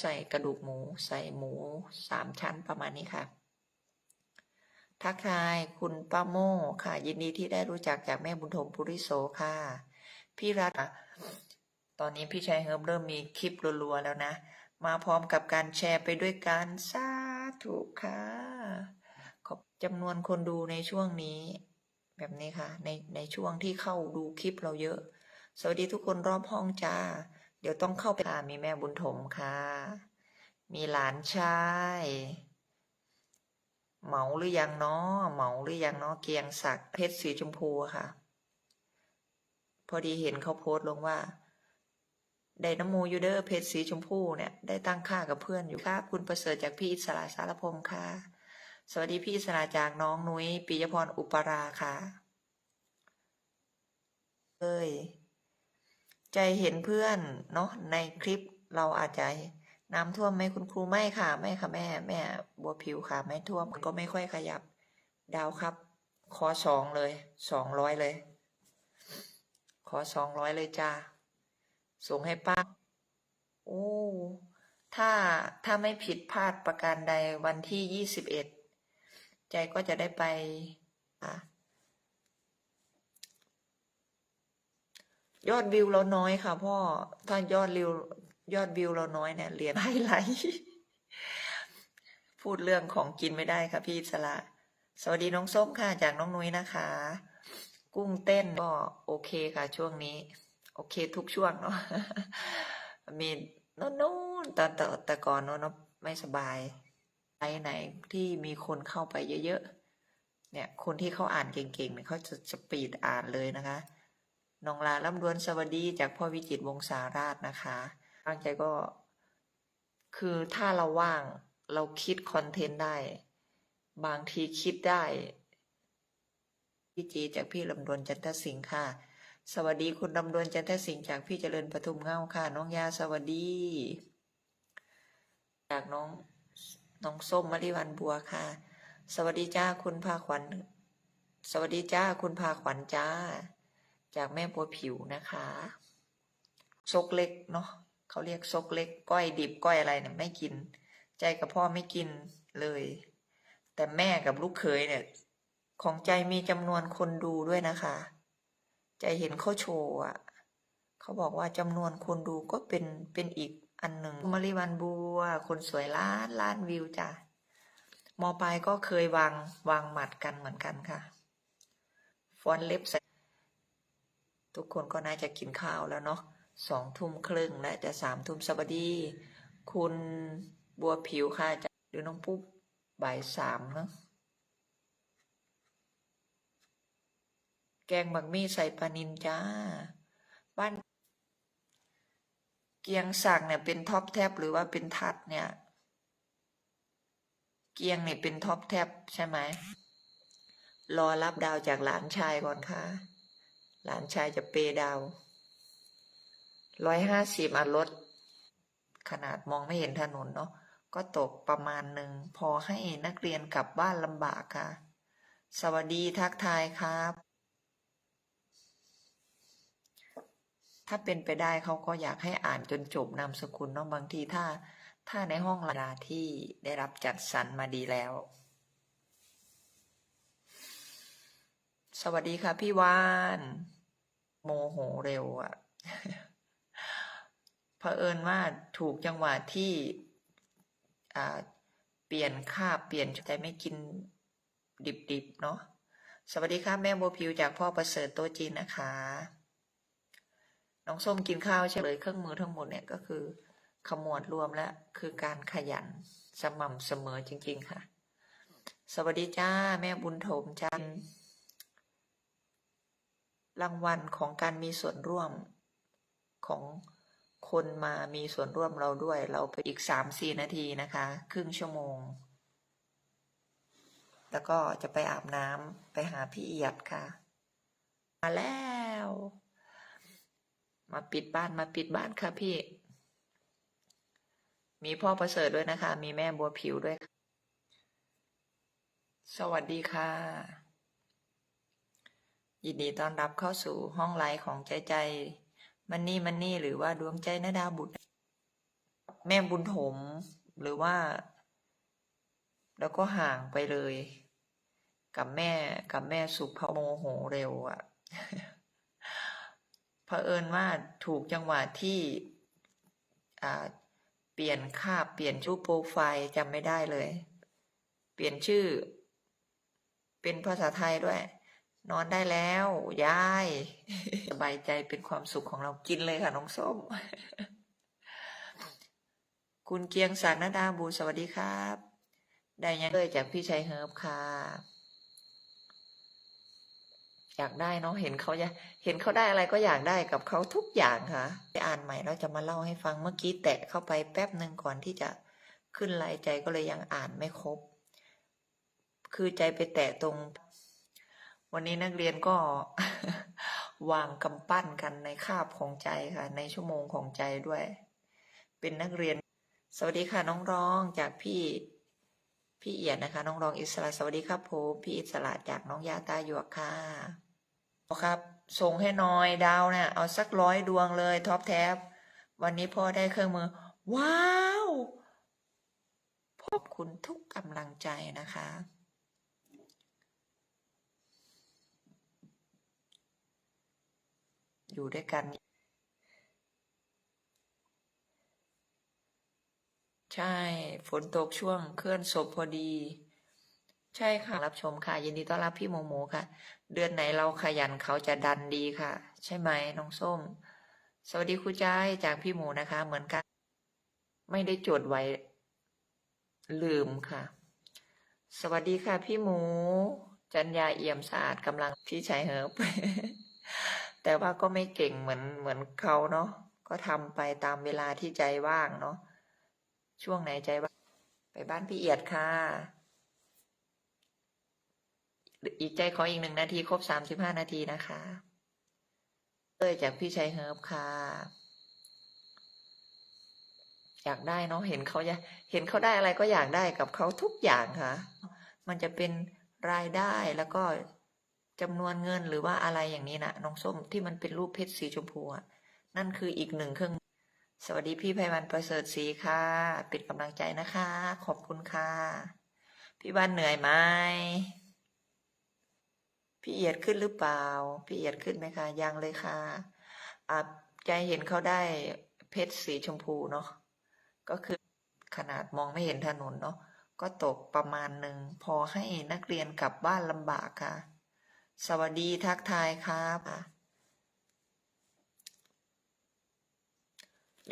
ใส่กระดูกหมู ใส่หมูสามชั้นประมาณนี้ค่ะ ทักทายคุณป้าโม่ค่ะ ยินดีที่ได้รู้จักจากแม่บุญถมปุริโสค่ะ พี่รัตน์ตอนนี้พี่ชายเฮิร์บเริ่มมีคลิปรัวๆแล้วนะ มาพร้อมกับการแชร์ไปด้วยกันสาธุค่ะขอบจำนวนคนดูในช่วงนี้ แบบนี้ค่ะ ในในช่วงที่เข้าดูคลิปเราเยอะ สวัสดีทุกคนรอบห้องจ้า เดี๋ยวต้องเข้าไปค่ะมีแม่บุญถมค่ะ มีหลานชายเหมาหรือยังเนาะเหมาหรือยังเนาะเกียงศักดิ์เพชรสีชมพูค่ะ พอดีเห็นเขาโพสต์ลงว่าได้น้ำมูยูเดอร์เพชรสีชมพูเนี่ยได้ตั้งค่ากับเพื่อนอยู่ครับคุณประเสริฐจากพี่อิสระสารพงศ์ค่ะ สวัสดีพี่อิสระจากน้องนุ้ยปิยพรอุปราค่ะเอ้ย ใจเห็นเพื่อนเนาะในคลิปเราอาจจะน้ำท่วมไหมคุณครูไม่ค่ะไม่ค่ะแม่ แม่บัวผิวค่ะไม่ท่วมก็ไม่ค่อยขยับ ดาวครับ ขอสองเลยสองร้อยเลย ขอสองร้อยเลยจ้าส่งให้ป้าโอ้ถ้าถ้าไม่ผิดพลาดประการใดวันที่ยี่สิบเอ็ดใจก็จะได้ไปอะ ยอดวิวเราน้อยค่ะ พ่อ ถ้ายอดวิว ยอดวิวเราน้อยเนี่ยเหรียญไฮไลท์พูดเรื่องของกินไม่ได้ค่ะพี่สระสวัสดีน้องส้มค่ะ จากน้องนุ้ยนะคะ กุ้งเต้นก็โอเคค่ะ ช่วงนี้ โอเคทุกช่วงเนาะ มีโน่นนต่แต่แต่ก่อนโน้นเนอะไม่สบายไปไหนที่มีคนเข้าไปเยอะๆ เนี่ย คนที่เขาอ่านเก่งๆเนี่ยเขาจะสปีดอ่านเลยนะคะ น้องลาล่ำดวนสวัสดีจากพ่อวิจิตวงศาราชนะคะตั้งใจก็ คือถ้าเราว่างเราคิดคอนเทนต์ได้ บางทีคิดได้พี่จีจากพี่ลำดวนจันทสิงห์ค่ะ สวัสดีคุณลำดวนจันทสิงห์จากพี่เจริญปทุมเงาค่ะ น้องยาสวัสดี จากน้องน้องส้มมริวันบัวค่ะ สวัสดีจ้าคุณพาขวัญ สวัสดีจ้าคุณพาขวัญจ้า จากแม่บัวผิวนะคะซกเล็กเนาะเขาเรียกซกเล็ก ก้อยดิบก้อยอะไรเนี่ยไม่กิน ใจกับพ่อไม่กินเลย แต่แม่กับลูกเขยเนี่ย ของใจมีจำนวนคนดูด้วยนะคะ ใจเห็นเขาโชว์อะเขาบอกว่าจำนวนคนดูก็เป็นเป็นอีกอันหนึ่งมาริวันบัว คนสวยล้านล้านวิวจ้ะมอปลายก็เคยวางวางหมัดกันเหมือนกันค่ะ ฟอนเล็บใส่ ทุกคนก็น่าจะกินข้าวแล้วเนาะสองทุ่มครึ่งและจะสามทุ่มสวัสดี คุณบัวผิวค่ะจะหรือน้องปุ๊บบ่ายสามเนาะแกงบักมี่ใส่ปลานินจ้า บ้าน เกียงสักเนี่ยเป็นท็อปแทบหรือว่าเป็นทัดเนี่ย เกียงเนี่ยเป็นท็อปแทบใช่ไหมรอรับดาวจากหลานชายก่อนค่ะ หลานชายจะเปดาวร้อยห้าสิบอัดรถ ขนาดมองไม่เห็นถนนเนาะก็ตกประมาณหนึ่ง พอให้นักเรียนกลับบ้านลำบากค่ะ สวัสดีทักทายครับ ถ้าเป็นไปได้เขาก็อยากให้อ่านจนจบนามสกุลเนาะบางทีถ้า ถ้าในห้องเวลาที่ได้รับจัดสรรมาดีแล้ว สวัสดีค่ะพี่วาน โมโหเร็วอะ่ะเผอิญว่าถูกจังหวะที่เปลี่ยนค่าเปลี่ยนใจไม่กินดิบๆเนาะสวัสดีค่ะแม่บัวพิวจากพ่อประเสริฐโตจีนนะคะ น้องส้มกินข้าวใช่เลยเครื่องมือทั้งหมดเนี่ยก็คือขมวดรวมแล้วคือการขยันสม่ำเสมอจริง ๆ ค่ะ สวัสดีจ้า แม่บุญถมจันร รางวัลของการมีส่วนร่วมของคนมามีส่วนร่วมเราด้วย เราไปอีกสามสี่นาทีนะคะ ครึ่งชั่วโมง แล้วก็จะไปอาบน้ำไปหาพี่เอียดค่ะ มาแล้ว มาปิดบ้านมาปิดบ้านค่ะพี่ มีพ่อประเสริฐด้วยนะคะ มีแม่บัวผิวด้วย สวัสดีค่ะ ยินดีต้อนรับเข้าสู่ห้องไลฟ์ของใจใจ มันนี่มันนี่หรือว่าดวงใจนดาบุตร แม่บุญถมหรือว่า แล้วก็ห่างไปเลย กับแม่กับแม่สุภโมโหเร็วอะ่ะเผอิญว่าถูกจังหวะที่เปลี่ยนค่าเปลี่ยนชื่อโปรไฟล์จำไม่ได้เลย เปลี่ยนชื่อ เป็นภาษาไทยด้วย นอนได้แล้วยายสบายใจเป็นความสุขของเรากินเลยค่ะน้องส้ม คุณเกียงศักดิ์นาดาบูสวัสดีครับ ได้ยังเลยจากพี่ชัยเฮิร์บค่ะอยากได้เนาะเห็นเขาจะเห็นเขาได้อะไรก็อยากได้กับเขาทุกอย่างค่ะไปอ่านใหม่แล้วจะมาเล่าให้ฟังเมื่อกี้แตะเข้าไปแป๊บหนึ่งก่อนที่จะขึ้นลน์ใจก็เลยยังอ่านไม่ครบ คือใจไปแตะตรง วันนี้นักเรียนก็วางกำปั้นกันในคาบของใจค่ะ ในชั่วโมงของใจด้วย เป็นนักเรียน สวัสดีค่ะน้องรองจากพี่พี่เอียดนะคะ น้องรองอิสระสวัสดีครับผมพี่อิสระจากน้องยาตาหยวกค่ะครับ ส่งให้น้อยดาวเนี่ยเอาสักร้อยดวงเลยท็อปแท็บวันนี้พ่อได้เครื่องมือ ว้าวขอบคุณทุกกำลังใจนะคะ อยู่ด้วยกัน ใช่ ฝนตกช่วงเคลื่อนศพพอดี ใช่ค่ะ รับชมค่ะ ยินดีต้อนรับพี่โมโมค่ะ เดือนไหนเราขยันเขาจะดันดีค่ะ ใช่ไหมน้องส้ม สวัสดีครูจ้ายจากพี่หมูนะคะ เหมือนกัน ไม่ได้จดไว้ ลืมค่ะ สวัสดีค่ะพี่หมูจันยาเอี่ยมสะอาดกำลังพี่ชายเฮิบ แต่ว่าก็ไม่เก่งเหมือนเหมือนเขาเนาะก็ทำไปตามเวลาที่ใจว่างเนาะช่วงไหนใจว่างไปบ้านพี่เอียดค่ะ อีกใจขออีกหนึ่งนาทีครบสามสิบห้านาทีนะคะเอ้ยจากพี่ชัยเฮิร์บค่ะอยากได้เนาะเห็นเขาจะเห็นเขาได้อะไรก็อยากได้กับเขาทุกอย่างค่ะ มันจะเป็นรายได้แล้วก็ จำนวนเงินหรือว่าอะไรอย่างนี้นะน้องส้มที่มันเป็นรูปเพชรสีชมพูอะนั่นคืออีกหนึ่งเครื่อง สวัสดีพี่ไพวันประเสริฐศรีค่ะ เป็นกำลังใจนะคะ ขอบคุณค่ะ พี่บ้านเหนื่อยไหมพี่เอียดขึ้นหรือเปล่า พี่เอียดขึ้นไหมคะ ยังเลยค่ะอ่าใจเห็นเขาได้เพชรสีชมพูเนาะก็คือขนาดมองไม่เห็นถนนเนาะก็ตกประมาณหนึ่ง พอให้นักเรียนกลับบ้านลำบากค่ะ สวัสดีทักทายครับ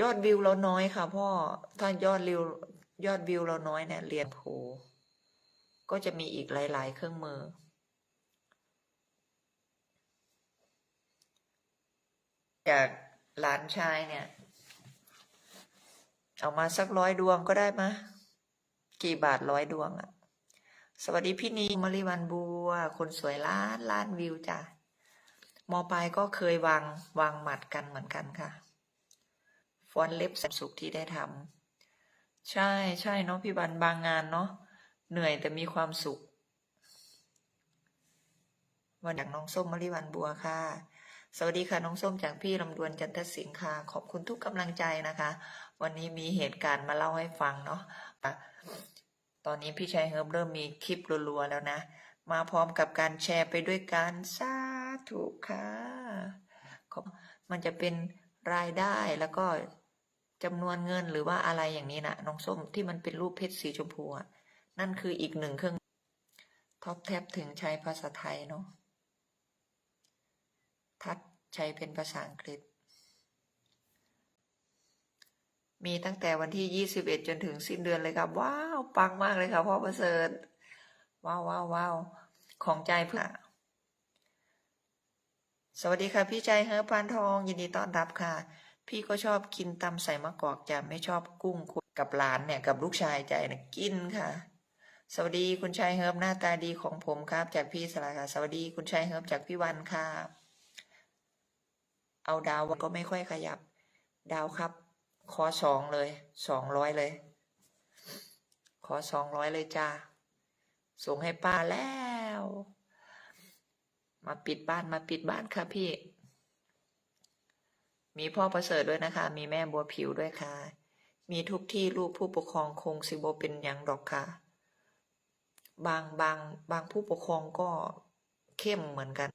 ยอดวิวเราน้อยค่ะ พ่อถ้ายอดวิวยอดวิวเราน้อยเนี่ยเรียนโพก็จะมีอีกหลาย ๆ เครื่องมือ จากหลานชายเนี่ย เอามาสักร้อยดวงก็ได้มะกี่บาทร้อยดวงอะ สวัสดีพี่นีมาริวันบัว คนสวยล้านล้านวิวจ้ะมอปลายก็เคยวางวางหมัดกันเหมือนกันค่ะ ฟอนเล็บสัมสุขที่ได้ทำใช่ใช่เนาะพี่บันบางงานเนาะเหนื่อยแต่มีความสุข วันจากน้องส้มมาริวันบัวค่ะ สวัสดีค่ะน้องส้มจากพี่ลำดวนจันทสิงห์ค่ะ ขอบคุณทุกกำลังใจนะคะ วันนี้มีเหตุการณ์มาเล่าให้ฟังเนาะ ตอนนี้พี่ชายเฮิร์บเริ่มมีคลิปรัวๆแล้วนะ มาพร้อมกับการแชร์ไปด้วยกันสาธุค่ะมันจะเป็นรายได้แล้วก็จำนวนเงินหรือว่าอะไรอย่างนี้นะน้องส้มที่มันเป็นรูปเพชรสีชมพูอะนั่นคืออีกหนึ่งเครื่องท็อปแท็บถึงใช้ภาษาไทยเนาะทัดใช้เป็นภาษาอังกฤษ มีตั้งแต่วันที่ 21 จนถึงสิ้นเดือนเลยครับ ว้าว ปังมากเลยครับพ่อประเสริฐ ว้าวว้าวว้าวของใจเพื่อสวัสดีค่ะ พี่ใจเฮอพานทอง ยินดีต้อนรับค่ะ พี่ก็ชอบกินตำใส่มะกอกจะไม่ชอบกุ้งกับหลานเนี่ย กับลูกชายใจนี่ยกินค่ะ สวัสดีคุณชายเฮิร์บหน้าตาดีของผมครับ จากพี่สลาค่ะ สวัสดีคุณชายเฮิร์บจากพี่วันค่ะ เอาดาวก็ไม่ค่อยขยับ ดาวครับ ขอสองเลยสองร้อยเลย ขอสองร้อยเลยจ้าส่งให้ป้าแล้ว มาปิดบ้านมาปิดบ้านค่ะพี่ มีพ่อประเสริฐด้วยนะคะ มีแม่บัวผิวด้วยค่ะ มีทุกที่ลูกผู้ปกครองคงสิบ่เป็นหยังดอกค่ะ บางบางบางผู้ปกครองก็เข้มเหมือนกัน